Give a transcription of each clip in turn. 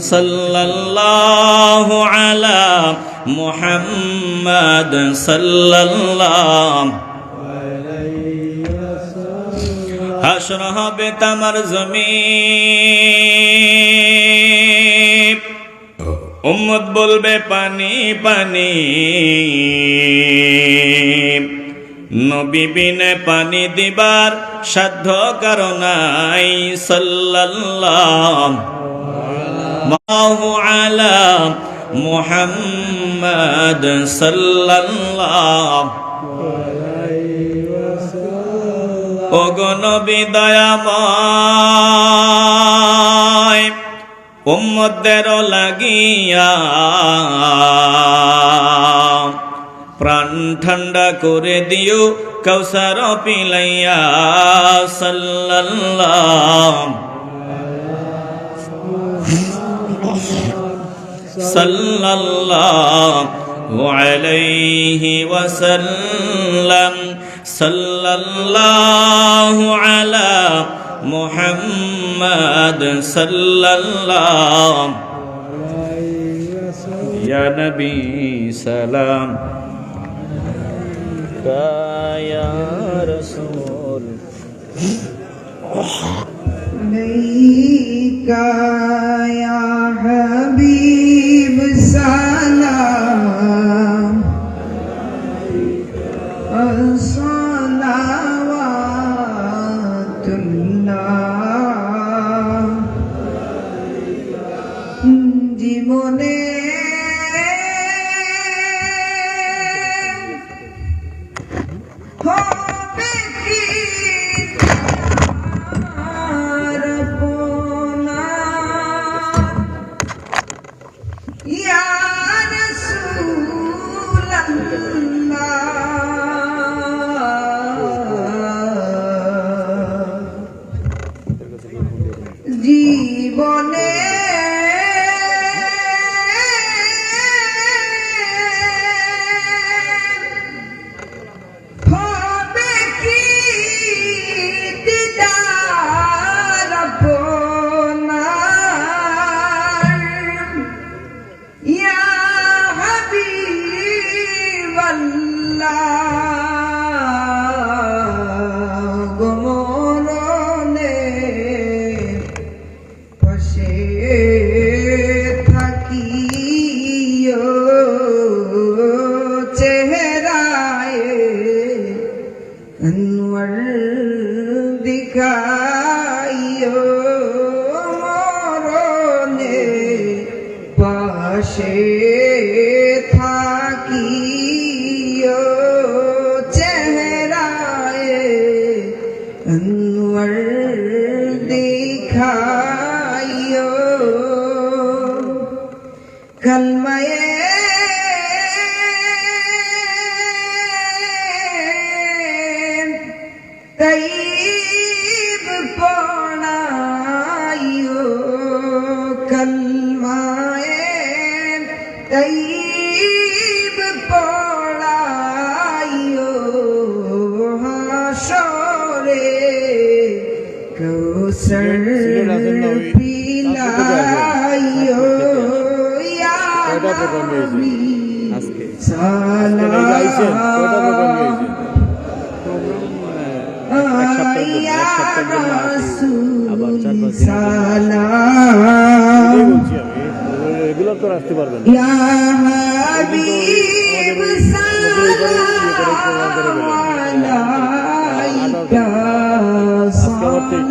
সাল্লাল্লাহু আলা মুহাম্মাদ সাল্লাল্লাহু। হাসর হবে তামার জমিন। উম্মত বলবে, পানি পানি। নবী বিনে পানি দিবার সাধ্য কারণাই সাল্লাল্লাহু। সাল্লাল্লাহু ওগনবী দয়াময় উম্মদের লাগিয়া প্রাণ ঠান্ডা করে দিও কৌসার পিলাইয়া সাল্লাল্লাহ صلى الله عليه وسلم. صلى الله على محمد. صلى الله يا نبي سلام. يا رسول. عليك अनवर दिखाइयो कलमये সর বিলাইও কয়টা প্রোগ্রাম হয়েছে আজকে গাইছেন কয়টা প্রোগ্রাম হয়েছে রেগুলার তো আসতে পারবেন আজকে আমার ঠিক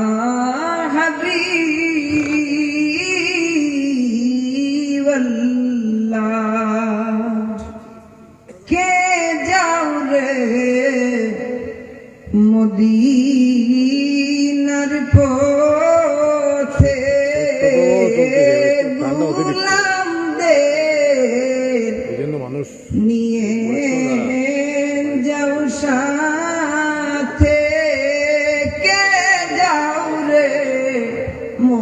মদিনার পথে গুলামদের নিয়ে যাও সাথে। কে যাও রে মো